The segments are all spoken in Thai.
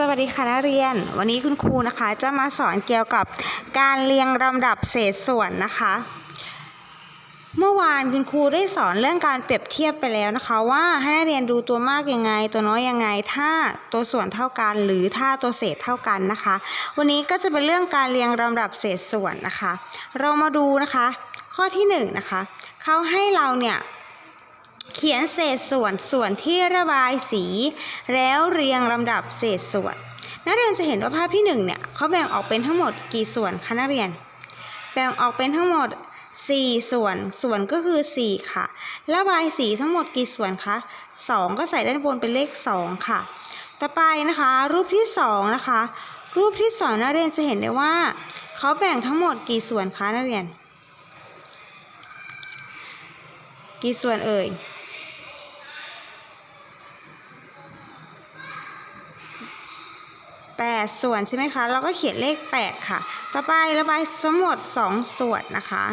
สวัสดีค่ะนักเรียน วันนี้คุณครูนะคะจะมาสอนเกี่ยวกับการเรียงลำดับเศษส่วนนะคะ เมื่อวานคุณครูได้สอนเรื่องการเปรียบเทียบไปแล้วนะคะ ว่าให้นักเรียนดูตัวมากยังไง ตัวน้อยยังไง ถ้าตัวส่วนเท่ากัน หรือถ้าตัวเศษเท่ากันนะคะ วันนี้ก็จะเป็นเรื่องการเรียงลำดับเศษส่วนนะคะ เรามาดูนะคะ ข้อที่หนึ่งนะคะเขาให้เราเนี่ย เขียนเศษส่วนส่วนที่ระบายสี แล้วเรียงลำดับเศษส่วน นักเรียนจะเห็นว่าภาพที่หนึ่งเนี่ยเขาแบ่งออกเป็นทั้งหมดกี่ส่วนคะนักเรียน แบ่งออกเป็นทั้งหมด 4 ส่วน ส่วนก็คือ 4 ค่ะ ระบายสีทั้งหมดกี่ส่วนคะ 2 ก็ใส่ด้านบนเป็นเลข 2 ค่ะ ต่อไปนะคะ รูปที่ 2 นะคะ รูปที่ 2 นักเรียนจะเห็นได้ว่าเขาแบ่งทั้งหมดกี่ส่วนคะนักเรียน กี่ส่วนเอ่ย 8 ส่วนใช่ไหมคะ เราก็เขียนเลข 8 ค่ะ ต่อไประบายทั้งหมด 2 ส่วนนะคะ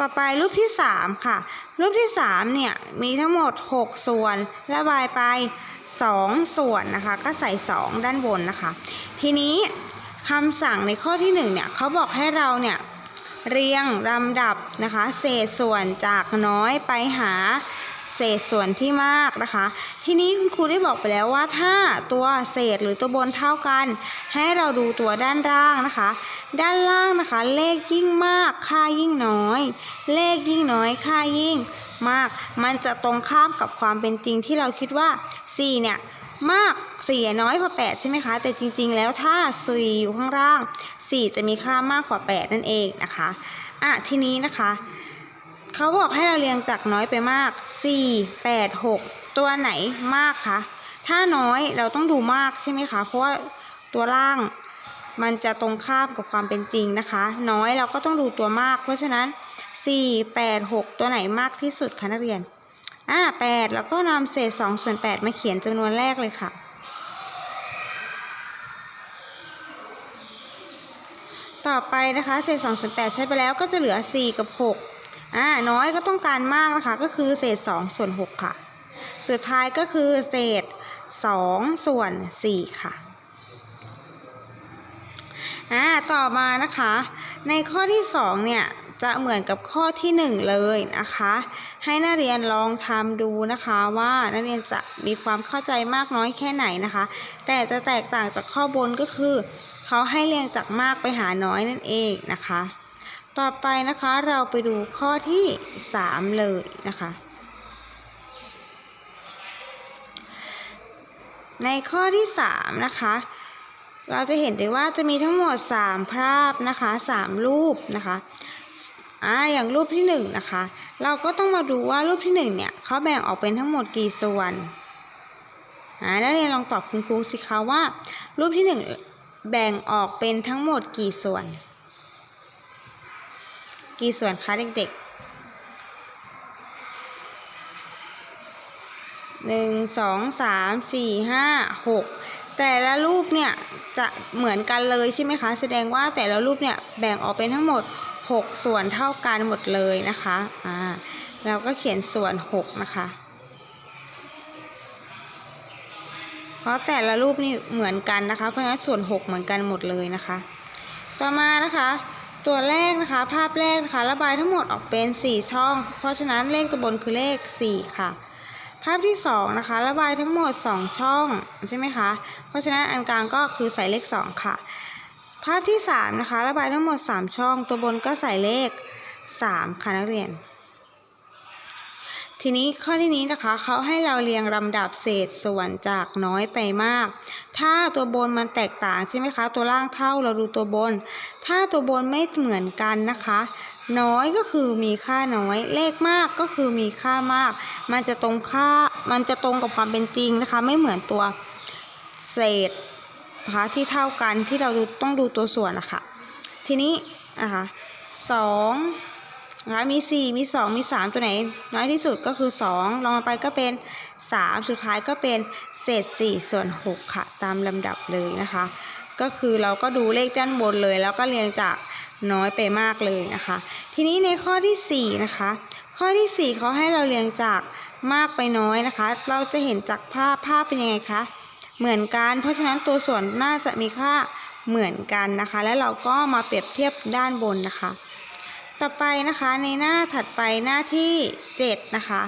ต่อไปรูปที่ 3 ค่ะ รูปที่ 3 เนี่ย มีทั้งหมด 6 ส่วน ระบายไป 2 ส่วนนะคะ ก็ใส่ 2 ด้านบนนะคะ ทีนี้คำสั่งในข้อที่ 1 เนี่ยเขาบอกให้เราเนี่ยเรียงลำดับนะคะ เศษส่วนจากน้อยไปหา เศษส่วนที่มากนะคะ ทีนี้คุณครูได้บอกไปแล้วว่า ถ้าตัวเศษหรือตัวบนเท่ากัน ให้เราดูตัวด้านล่างนะคะ ด้านล่างนะคะ เลขยิ่งมากค่ายิ่งน้อย เลขยิ่งน้อยค่ายิ่งมาก มันจะตรงข้ามกับความเป็นจริงที่เราคิดว่า 4 เนี่ยมาก4น้อยกว่า 8 ใช่ไหมคะ แต่จริงๆ แล้วถ้า4อยู่ข้างล่าง 4 จะมีค่ามากกว่า 8 นั่นเองนะคะ อะ ทีนี้นะคะ เขาบอกให้เราเรียงจากน้อยไปมาก 4 8 6 ตัวไหนมากคะ ถ้าน้อยเราต้องดูมากใช่ไหมคะ เพราะว่าตัวล่างมันจะตรงข้ามกับความเป็นจริงนะคะ น้อยเราก็ต้องดูตัวมาก เพราะฉะนั้น 4 8 6 ตัวไหนมากที่สุดคะนักเรียน อ่า8แล้วก็นำเศษ2ส่วน8มาเขียนจำนวนแรกเลยค่ะต่อไปนะคะเศษ2ส่วน8ใช้ไปแล้วก็จะเหลือ 4 กับ 6 อ่าน้อยก็ต้องการมากนะคะก็คือเศษ 2 ส่วน 6 ค่ะ สุดท้ายก็คือเศษ 2 ส่วน 4 ค่ะอ่าต่อมานะคะ ในข้อที่ 2 เนี่ยจะเหมือนกับข้อที่ 1 เลยนะคะ ให้นักเรียนลองทำดูนะคะว่านักเรียนจะมีความเข้าใจมากน้อยแค่ไหนนะคะ แต่จะแตกต่างจากข้อบนก็คือ เขาให้เรียงจากมากไปหาน้อยนั่นเองนะคะ ต่อไปนะคะเราไปดูข้อที่ 3 เลยนะคะ ในข้อที่ 3 นะคะ เราจะเห็นได้ว่าจะมีทั้งหมด 3 ภาพนะคะ 3 รูปนะคะอ่าอย่างรูปที่1นะคะ เราก็ต้องมาดูว่ารูปที่1เนี่ยเขาแบ่งออกเป็นทั้งหมดกี่ส่วนอ่าแล้วเรียนลองตอบคุณครูสิคะว่า รูปที่ 1 แบ่งออกเป็นทั้งหมดกี่ส่วน กี่ส่วนคะเด็กๆหนึ่งสองสามสี่ห้าหกแต่ละรูปเนี่ยจะเหมือนกันเลยใช่ไหมคะ แสดงว่าแต่ละรูปเนี่ยแบ่งออกเป็นทั้งหมด 6 ส่วนเท่ากันหมดเลยนะคะอ่าเราก็เขียนส่วน 6 นะคะ เพราะแต่ละรูปนี่เหมือนกันนะคะ เพราะฉะนั้นส่วน 6 เหมือนกันหมดเลยนะคะ ต่อมานะคะ ตัวแรกนะคะ ภาพแรกนะคะระบายทั้งหมดออกเป็น 4 ช่อง เพราะฉะนั้นเลขตัวบนคือเลข 4 ค่ะ ภาพที่ 2 นะคะ ระบายทั้งหมด 2 ช่องใช่ไหมคะเพราะฉะนั้นอันกลางก็คือใส่เลข 2 ค่ะ ภาพที่ 3 นะคะ ระบายทั้งหมด 3 ช่อง ตัวบนก็ใส่เลข 3 ค่ะนักเรียน ทีนี้ข้อที่นี้นะคะเขาให้เราเรียงลำดับเศษส่วนจากน้อยไปมาก ถ้าตัวบนมันแตกต่างใช่ไหมคะ ตัวล่างเท่าเราดูตัวบน ถ้าตัวบนไม่เหมือนกันนะคะ น้อยก็คือมีค่าน้อย เลขมากก็คือมีค่ามาก มันจะตรงค่ามันจะตรงกับความเป็นจริงนะคะ ไม่เหมือนตัวเศษนะคะที่เท่ากันที่เราดูต้องดูตัวส่วนนะคะทีนี้นะคะสอง นะมี 4 มี 2 มี 3 ตัวไหน น้อยที่สุดก็คือ 2 ลองลงไปก็เป็น 3 สุดท้ายก็เป็นเศษ 4 ส่วน 6 ค่ะ ตามลำดับเลยนะคะ ก็คือเราก็ดูเลขด้านบนเลย แล้วก็เรียงจากน้อยไปมากเลยนะคะ ทีนี้ในข้อที่ 4 นะคะ ข้อที่ 4เขาให้เราเรียงจากมากไปน้อยนะคะ เราจะเห็นจากภาพภาพเป็นยังไงคะ เหมือนกัน เพราะฉะนั้นตัวส่วนน่าจะมีค่าเหมือนกันนะคะ แล้วเราก็มาเปรียบเทียบด้านบนนะคะ ต่อไปนะคะในหน้าถัดไปหน้าที่ 7 นะคะ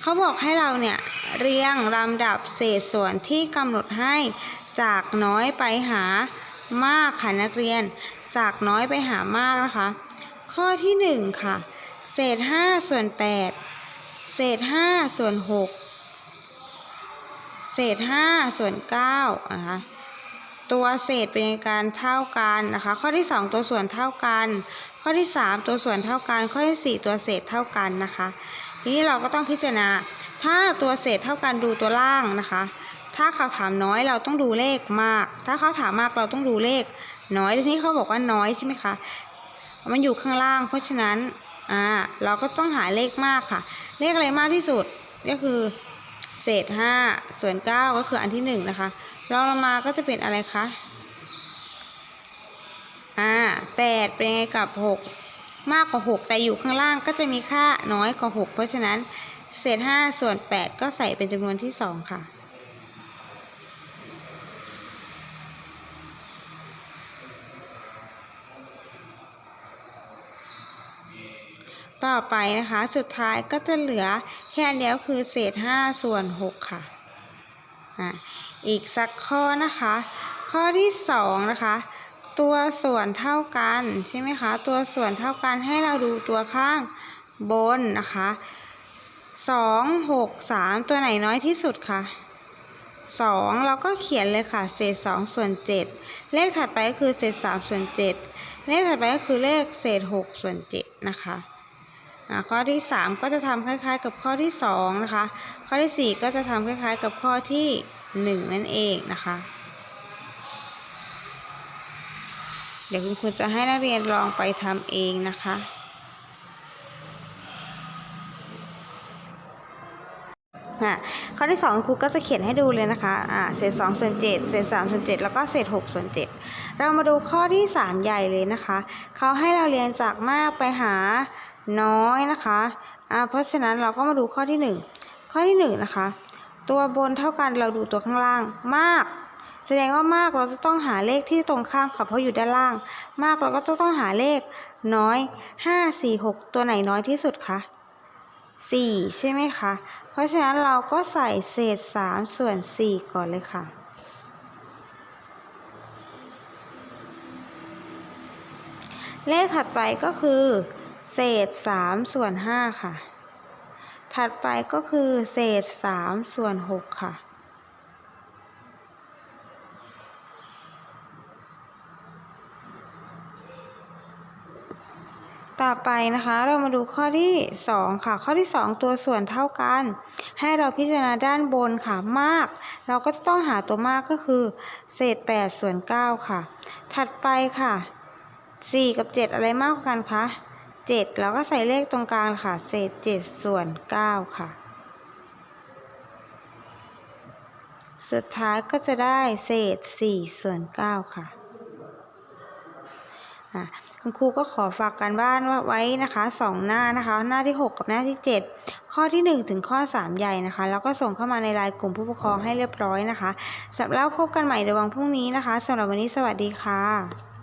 เขาบอกให้เราเนี่ยเรียงลำดับเศษส่วนที่กำหนดให้จากน้อยไปหามากค่ะนักเรียน จากน้อยไปหามากนะคะ ข้อที่ 1 ค่ะ เศษ 5 ส่วน 8 เศษ 5 ส่วน 6 เศษ 5 ส่วน9นะคะ ตัวเศษเป็นการเท่ากันนะคะ ข้อที่ 2 ตัวส่วนเท่ากัน ข้อที่ 3 ตัวส่วนเท่ากัน ข้อที่ 4 ตัวเศษเท่ากันนะคะ ทีนี้เราก็ต้องพิจารณา ถ้าตัวเศษเท่ากันดูตัวล่างนะคะ ถ้าเขาถามน้อยเราต้องดูเลขมาก ถ้าเขาถามมากเราต้องดูเลข น้อยทีนี้เขาบอกว่าน้อยใช่ไหมคะ มันอยู่ข้างล่าง เพราะฉะนั้นอ่าเราก็ต้องหาเลขมากค่ะ เลขอะไรมากที่สุดก็คือเศษ 5 ส่วน 9 ก็คืออันที่ 1 นะคะ รองลงมาก็จะเป็นอะไรคะ อ่า8เป็นไงกับ6มากกว่า6แต่อยู่ข้างล่างก็จะมีค่าน้อยกว่า6เพราะฉะนั้นเศษ5ส่วน8ก็ใส่เป็นจำนวนที่2ค่ะต่อไปนะคะ สุดท้ายก็จะเหลือแค่เดียวคือเศษ5ส่วน6ค่ะ อีกสักข้อนะคะ ข้อที่2นะคะตัวส่วนเท่ากันใช่ไหมคะ ตัวส่วนเท่ากันให้เราดูตัวข้างบนนะคะ2 6 3ตัวไหนน้อยที่สุดคะ2เราก็เขียนเลยค่ะ เศษ2ส่วน7เลขถัดไปก็คือเศษ3ส่วน7เลขถัดไปก็คือเลขเศษ6ส่วน7นะคะ ข้อที่ 3 ก็จะทำคล้ายๆ กับข้อที่2นะคะข้อที่ 4 ก็จะทำคล้ายๆ กับข้อที่ 1 นั่นเองนะคะ เดี๋ยวคุณครูจะให้นักเรียนลองไปทำเองนะคะอะข้อที่สองครูก็จะเขียนให้ดูเลยนะคะอ่าเศษสองส่วนเจ็ดเศษสามส่วนเจ็ดแล้วก็เศษหกส่วนเจ็ดเรามาดูข้อที่สามใหญ่เลยนะคะ เขาให้เราเรียนจากมากไปหา น้อยนะคะอ่าเพราะฉะนั้นเราก็มาดูข้อที่หนึ่งข้อที่หนึ่งนะคะ ตัวบนเท่ากันเราดูตัวข้างล่างมาก แสดงว่ามากเราจะต้องหาเลขที่ตรงข้ามค่ะเพราะอยู่ด้านล่าง มากเราก็จะต้องหาเลขน้อยห้าสี่หกตัวไหนน้อยที่สุดคะ4 ใช่ไหมคะ เพราะฉะนั้นเราก็ใส่เศษ 3 ส่วน 4 ก่อนเลยค่ะเลขถัดไปก็คือ เศษ3ส่วน5ค่ะ ถัดไปก็คือเศษ3ส่วน6ค่ะ ต่อไปนะคะเรามาดูข้อที่ 2 ค่ะ ข้อที่ 2 ตัวส่วนเท่ากัน ให้เราพิจารณาด้านบนค่ะมาก เราก็จะต้องหาตัวมากก็คือ เศษ 8 ส่วน 9 ค่ะ ถัดไปค่ะ 4 กับ 7 อะไรมากกว่ากันคะ 7เราก็ใส่เลขตรงกลางค่ะ เศษ 7 ส่วน 9 ค่ะ สุดท้ายก็จะได้เศษ 4 ส่วน 9 ค่ะอะคุณครูก็ขอฝากการบ้านว่าไว้นะคะสองหน้านะคะ หน้าที่ 6 กับหน้าที่ 7 ข้อที่ 1 ถึงข้อ 3 ใหญ่นะคะ แล้วก็ส่งเข้ามาในไลน์กลุ่มผู้ปกครองให้เรียบร้อยนะคะสำหรับพบกันใหม่ในวันพรุ่งนี้นะคะสำหรับวันนี้สวัสดีค่ะ